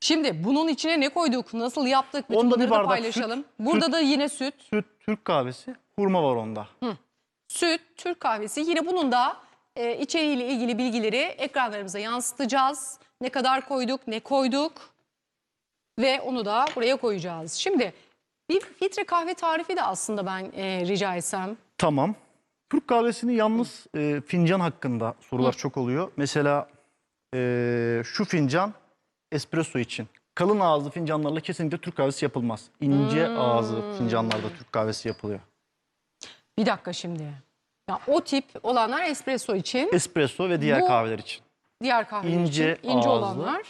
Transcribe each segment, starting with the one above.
Şimdi bunun içine ne koyduk? Nasıl yaptık? Bütün Onda bir bunları da bardak paylaşalım. süt, Burada süt. da yine süt. Süt, Türk kahvesi, hurma var onda. Süt, Türk kahvesi. Yine bunun da e, içeriğiyle ilgili bilgileri ekranlarımıza yansıtacağız. Ne kadar koyduk, ne koyduk ve onu da buraya koyacağız. Şimdi bir filtre kahve tarifi de aslında ben e, rica etsem. Tamam. Türk kahvesini yalnız e, fincan hakkında sorular çok oluyor. Mesela e, şu fincan espresso için. Kalın ağızlı fincanlarla kesinlikle Türk kahvesi yapılmaz. İnce ağızlı fincanlarda Türk kahvesi yapılıyor. Bir dakika şimdi. Ya, o tip olanlar espresso için, Espresso ve diğer Bu- kahveler için. diğer kahveler ince için ince ağızlı. olanlar.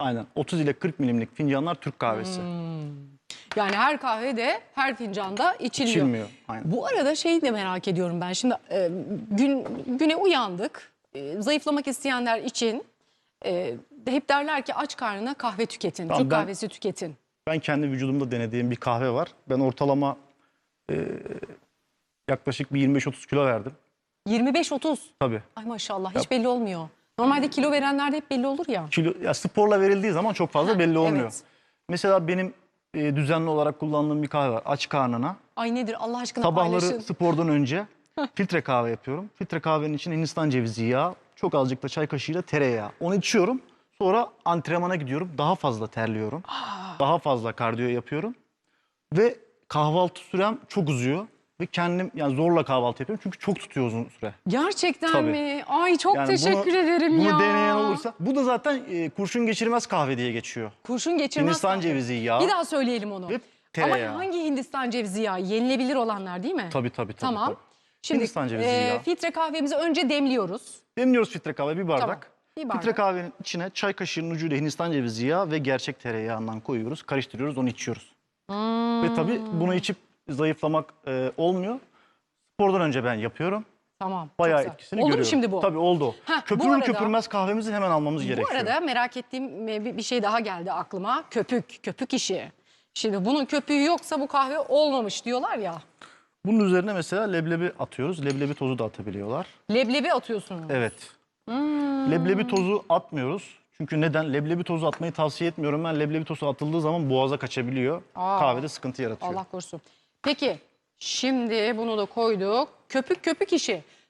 Aynen 30 ile 40 milimlik fincanlar Türk kahvesi. Yani her kahve de her fincanda içiliyor. İçilmiyor. Aynen. Bu arada şeyi de merak ediyorum ben. Şimdi e, gün güne uyandık. E, zayıflamak isteyenler için e, hep derler ki aç karnına kahve tüketin. Tamam, Türk ben- kahvesi tüketin. Ben kendi vücudumda denediğim bir kahve var. Ben ortalama e, yaklaşık bir 25-30 kilo verdim. 25-30. Tabii. Ay maşallah hiç belli olmuyor. Normalde kilo verenlerde hep belli olur ya. Kilo, ya sporla verildiği zaman çok fazla belli olmuyor. evet. Mesela benim e, düzenli olarak kullandığım bir kahve var. Aç karnına. Ay nedir Allah aşkına Sabahları paylaşın. spordan önce filtre kahve yapıyorum. Filtre kahvenin içine Hindistan cevizi yağı, çok azıcık da çay kaşığıyla tereyağı. Onu içiyorum. Sonra antrenmana gidiyorum. Daha fazla terliyorum. Daha fazla kardiyo yapıyorum. Ve kahvaltı sürem çok uzuyor. Ve kendim yani zorla kahvaltı yapıyorum. Çünkü çok tutuyor uzun süre. Gerçekten Tabii. mi? Ay çok Yani teşekkür bunu, ederim bunu ya. deneyen olursa. Bu da zaten e, kurşun geçirmez kahve diye geçiyor. Kurşun geçirmez. Hindistan kahve. cevizi yağı. Bir daha söyleyelim onu. Ve Ama tereyağı. hangi Hindistan cevizi yağı? Yenilebilir olanlar değil mi? Tabii tabii tabii. Tamam. tabii. Şimdi Hindistan cevizi e, yağı. filtre kahvemizi önce demliyoruz. Demliyoruz filtre kahve bir bardak. Tamam, bir bardak. Filtre kahvenin içine çay kaşığının ucuyla Hindistan cevizi yağı ve gerçek tereyağından koyuyoruz. Karıştırıyoruz onu içiyoruz. Hmm. Ve tabii bunu içip zayıflamak e, olmuyor. Spordan önce ben yapıyorum. Tamam. çok Bayağı güzel. etkisini Oldu görüyorum. mu şimdi bu? Tabii oldu. Bu Köpürür arada- köpürmez kahvemizi hemen almamız Bu gerekiyor. arada merak ettiğim e, bir bir şey daha geldi aklıma. Köpük, köpük işi. Şimdi bunun köpüğü yoksa bu kahve olmamış diyorlar ya. Bunun üzerine mesela leblebi atıyoruz. Leblebi tozu da atabiliyorlar. Leblebi atıyorsunuz. Evet. Leblebi tozu atmıyoruz. Çünkü neden? Leblebi tozu atmayı tavsiye etmiyorum. Ben leblebi tozu atıldığı zaman boğaza kaçabiliyor. Aa. Kahvede sıkıntı yaratıyor. Allah korusun. Peki şimdi bunu da koyduk. Köpük köpük işi.